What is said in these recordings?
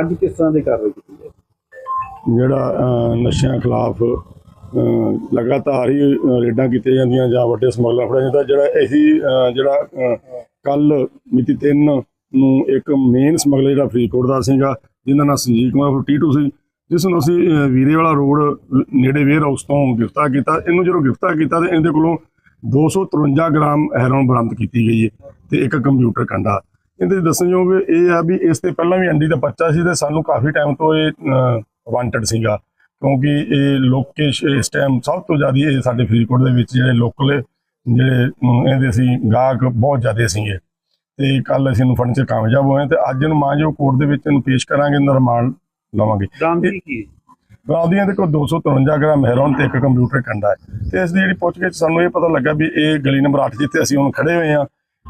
ਅੱਜ ਕਿਸ ਤਰ੍ਹਾਂ ਦੀ ਕਾਰਵਾਈ ਕੀਤੀ ਹੈ? ਜਿਹੜਾ ਅਹ, ਨਸ਼ਿਆਂ ਖਿਲਾਫ ਅਹ, ਲਗਾਤਾਰ ਹੀ ਅਹ, ਰੇਡਾਂ ਕੀਤੀਆਂ ਜਾਂਦੀਆਂ ਜਾਂ ਵੱਡੇ ਸਮਗਲਰ ਫੜਿਆ ਜਾਂਦਾ ਜਿਹੜਾ ਇਹੀ ਅਹ, ਜਿਹੜਾ ਕੱਲ ਮਿਤੀ 3 ਨੂੰ ਇੱਕ ਮੇਨ ਸਮਗਲਰ ਜਿਹੜਾ ਫਰੀਦਕੋਟ ਦਾ ਸੀਗਾ ਜਿਹਦਾ ਨਾਮ ਸੰਜੀਵ ਕੁਮਾਰ ਟੀਟੂ ਸੀ ਜਿਸ ਨੂੰ ਅਸੀਂ ਅਹ, ਵੀਰੇ ਵਾਲਾ ਰੋਡ ਨੇੜੇ ਵੇਅਰ ਹਾਊਸ ਤੋਂ ਗ੍ਰਿਫਤਾਰ ਕੀਤਾ। ਇਹਨੂੰ ਜਦੋਂ ਗ੍ਰਿਫਤਾਰ ਕੀਤਾ ਤੇ ਇਹਦੇ ਕੋਲੋਂ 253 ਗ੍ਰਾਮ ਹੈਰੋਨ ਬਰਾਮਦ ਕੀਤੀ ਗਈ ਹੈ ਤੇ ਇੱਕ ਕੰਪਿਊਟਰ ਕੰਡਾ। ਇਹਦੇ ਦੱਸਣਯੋਗ ਇਹ ਆ ਵੀ ਇਸ ਤੇ ਪਹਿਲਾਂ ਵੀ ਐਨਡੀ ਦਾ ਪਰਚਾ ਸੀ ਤੇ ਸਾਨੂੰ ਕਾਫੀ ਟਾਈਮ ਤੋਂ ਇਹ ਵਾਂਟਡ ਸੀਗਾ। ਕਿਉਂਕਿ ਇਹ ਲੋਕੇਸ਼ ਇਸ ਟਾਈਮ ਸਭ ਤੋਂ ਜ਼ਿਆਦਾ ਇਹ ਸਾਡੇ ਫਰੀਦਕੋਟ ਦੇ ਵਿੱਚ ਜਿਹੜੇ ਲੋਕਲ ਜਿਹੜੇ ਇਹਦੇ ਸੀ ਗਾਹਕ ਬਹੁਤ ਜ਼ਿਆਦਾ ਸੀਗੇ। ਤੇ ਕੱਲ ਅਸੀਂ ਇਹਨੂੰ ਫੜਨ 'ਚ ਕਾਮਯਾਬ ਹੋਏ ਤੇ ਅੱਜ ਇਹਨੂੰ ਮਾਂਜੋ ਕੋਰਟ ਦੇ ਵਿੱਚ ਇਹਨੂੰ ਪੇਸ਼ ਕਰਾਂਗੇ ਰਿਮਾਂਡ ਲਵਾਂਗੇ। ਬਰਾਮਦਗੀ ਕੀ? ਬਰਾਦੀਆਂ ਦੇ ਕੋਲ 253 ਗ੍ਰਾਮ ਹੈਰੋਨ ਤੇ ਇੱਕ ਕੰਪਿਊਟਰ ਕੰਡਾ ਹੈ। ਤੇ ਇਸ ਦੀ ਜਿਹੜੀ ਪੁੱਛਗਿੱਛ ਸਾਨੂੰ ਇਹ ਪਤਾ ਲੱਗਾ ਵੀ ਇਹ ਗਲੀ ਨੰਬਰ 8 ਜਿੱਥੇ ਅਸੀਂ ਹੁਣ ਖੜੇ ਹੋਏ ਆ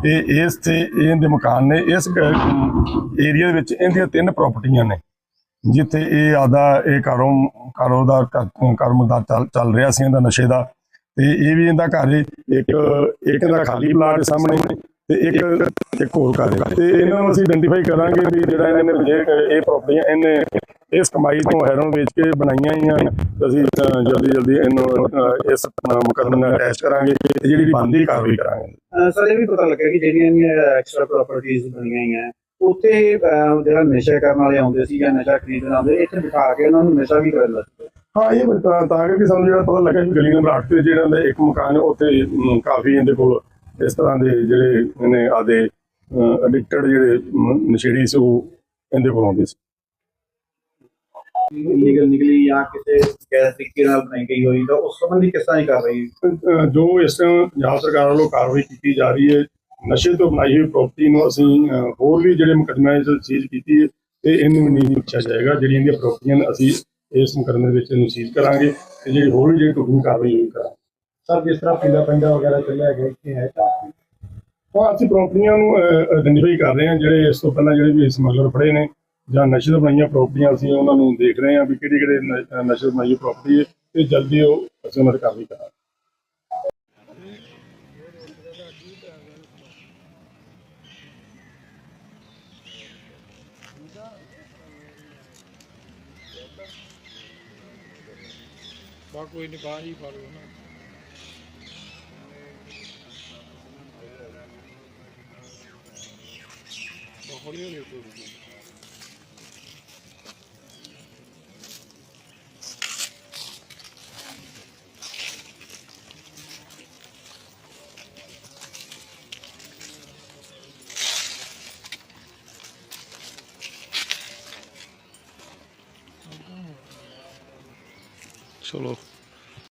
ਇਹ ਇਸ ਤੇ ਇਹਦੇ ਮਕਾਨ ਨੇ, ਇਸ ਏਰੀਆ ਦੇ ਵਿੱਚ ਇਹਦੀਆਂ ਤਿੰਨ ਪ੍ਰਾਪਰਟੀਆਂ ਨੇ। ਜਿੱਥੇ ਇਹ ਆਦਾ ਇਹ ਕਾਰੋ ਕਾਰੋਬਾਰ ਕਰਮਦਾਰ ਚੱਲ ਚੱਲ ਰਿਹਾ ਸੀ ਇਹਦਾ ਨਸ਼ੇ ਦਾ। ਤੇ ਇਹ ਵੀ ਇਹਦਾ ਘਰ ਇੱਕ ਇੱਕ ਦਾ ਖਾਲੀ ਪਲਾਟ ਸਾਹਮਣੇ ਤੇ ਇੱਕ ਇੱਕ ਹੋਰ ਘਰ ਤੇ ਇਹਨਾਂ ਨੂੰ ਅਸੀਂ ਆਇਡੈਂਟੀਫਾਈ ਕਰਾਂਗੇ ਵੀ ਜਿਹੜਾ ਇਹਨਾਂ ਨੇ ਇਹ ਪ੍ਰਾਪਰਟੀਆਂ ਇਹਨੇ ਇਸ ਕਮਾਈ ਤੋਂ ਹੈਰੋਨ ਵੇਚ ਕੇ ਬਣਾਈਆਂ ਹੀ ਆ। ਅਸੀਂ ਜਲਦੀ ਜਲਦੀ ਇਹਨੂੰ ਇਸ ਮੁਕੱਦਮੇ ਨਾਲ ਅਟੈਚ ਕਰਾਂਗੇ ਤੇ ਜਿਹੜੀ ਬੰਦੀ ਕਾਰਵਾਈ ਕਰਾਂਗੇ। ਸਰ ਇਹ ਵੀ ਪਤਾ ਲੱਗਾ ਕਿ ਜਿਹੜੀਆਂ ਐਕਸਟਰਾ ਪ੍ਰਾਪਰਟੀਆਂ ਬਣੀਆਂ ਹੋਈਆਂ ਉੱਥੇ ਜਿਹੜਾ ਨਸ਼ਾ ਕਰਨ ਵਾਲੇ ਆਉਂਦੇ ਸੀ ਜਾਂ ਨਸ਼ਾ ਖਰੀਦਣ ਆਉਂਦੇ ਇੱਥੇ ਬਿਠਾ ਕੇ ਉਹਨਾਂ ਨੂੰ ਨਸ਼ਾ ਵੀ ਕਰਨ ਲੱਗੇ ਹਾਂ ਇਹ ਤਾਂ ਤਾਂ ਕਰਕੇ ਸਾਨੂੰ ਜਿਹੜਾ ਪਤਾ ਲੱਗਾ ਕਿ ਗਲੀ ਨੰਬਰ 8 ਤੇ ਜਿਹੜਾ ਇਹਦਾ ਇੱਕ ਮਕਾਨ ਉੱਥੇ ਕਾਫੀ ਇਹਦੇ ਕੋਲ ਇਸ ਤਰ੍ਹਾਂ ਦੇ ਜਿਹੜੇ ਇਹਨੇ ਆਦੇ ਐਡਿਕਟਡ ਜਿਹੜੇ ਨਸ਼ੇੜੀ ਸੀ ਉਹ ਇਹਦੇ ਕੋਲ ਆਉਂਦੇ ਸੀ। ਲੀਗਲ ਨਿਕਲੀ ਜਾਂ ਕਿਸੇ ਗੈਰ ਤਰੀਕੇ ਨਾਲ ਬਣਾਈ ਗਈ ਹੋਈ ਤਾਂ ਉਸ ਸੰਬੰਧੀ ਕਿਸ ਤਰ੍ਹਾਂ ਦੀ ਕਾਰਵਾਈ? ਅਹ ਜੋ ਇਸ ਪੰਜਾਬ ਸਰਕਾਰ ਵੱਲੋਂ ਕਾਰਵਾਈ ਕੀਤੀ ਜਾ ਰਹੀ ਹੈ ਨਸ਼ੇ ਤੋਂ ਬਣਾਈ ਹੋਈ ਪ੍ਰਾਪਰਟੀ ਨੂੰ ਅਸੀਂ ਅਹ, ਹੋਰ ਵੀ ਜਿਹੜੇ ਮੁਕੱਦਮੇ 'ਚ ਸੀਜ਼ ਕੀਤੀ ਹੈ ਤੇ ਇਹਨੂੰ ਨਹੀਂ ਪੁੱਛਿਆ ਜਾਏਗਾ ਜਿਹੜੀਆਂ ਇਹਦੀਆਂ ਪ੍ਰਾਪਰਟੀਆਂ ਨੇ ਅਸੀਂ ਇਸ ਮੁਕੱਦਮੇ ਵਿੱਚ ਇਹਨੂੰ ਸੀਜ਼ ਕਰਾਂਗੇ ਤੇ ਜਿਹੜੀ ਹੋਰ ਵੀ ਜਿਹੜੀ ਕਾਨੂੰਨੀ ਕਾਰਵਾਈ ਹੋਈ ਕਰਾਂਗੇ। ਸਰ ਜਿਸ ਤਰ੍ਹਾਂ ਪੀਲਾ ਪੰਜਾ ਵਗੈਰਾ ਚੱਲਿਆ ਗਿਆ ਇੱਥੇ ਹੈ? ਤਾਂ ਹਾਂ ਅਸੀਂ ਪ੍ਰਾਪਰਟੀਆਂ ਨੂੰ ਆਇਡੈਂਟੀਫਾਈ ਕਰ ਰਹੇ ਹਾਂ ਜਿਹੜੇ ਇਸ ਤੋਂ ਪਹਿਲਾਂ ਜਿਹੜੇ ਵੀ ਸਮਗਲਰ ਫੜੇ ਨੇ ਜਾਂ ਨਸ਼ੇ ਤੋਂ ਬਣਾਈਆਂ ਪ੍ਰਾਪਰਟੀਆਂ ਅਸੀਂ ਉਹਨਾਂ ਨੂੰ ਦੇਖ ਰਹੇ ਹਾਂ ਵੀ ਕਿਹੜੀ ਕਿਹੜੇ ਨਸ਼ੇ ਤੋਂ ਬਣਾਈ ਪ੍ਰਾਪਰਟੀ ਹੈ ਤੇ ਜਲਦੀ ਉਹ ਅਸੀਂ ਉਹਨਾਂ ਤੇ ਕਾਰਵਾਈ ਕਰਾਂਗੇ। ਬਾ ਕੋਈ ਨਹੀਂ ਬਾਹਰ ਹੀ ਫੜ ਨਾ। ਬਾ ਹੌਲੀ ਹੌਲੀ ਉੱਤੋਂ ਦੀ। ਚਲੋ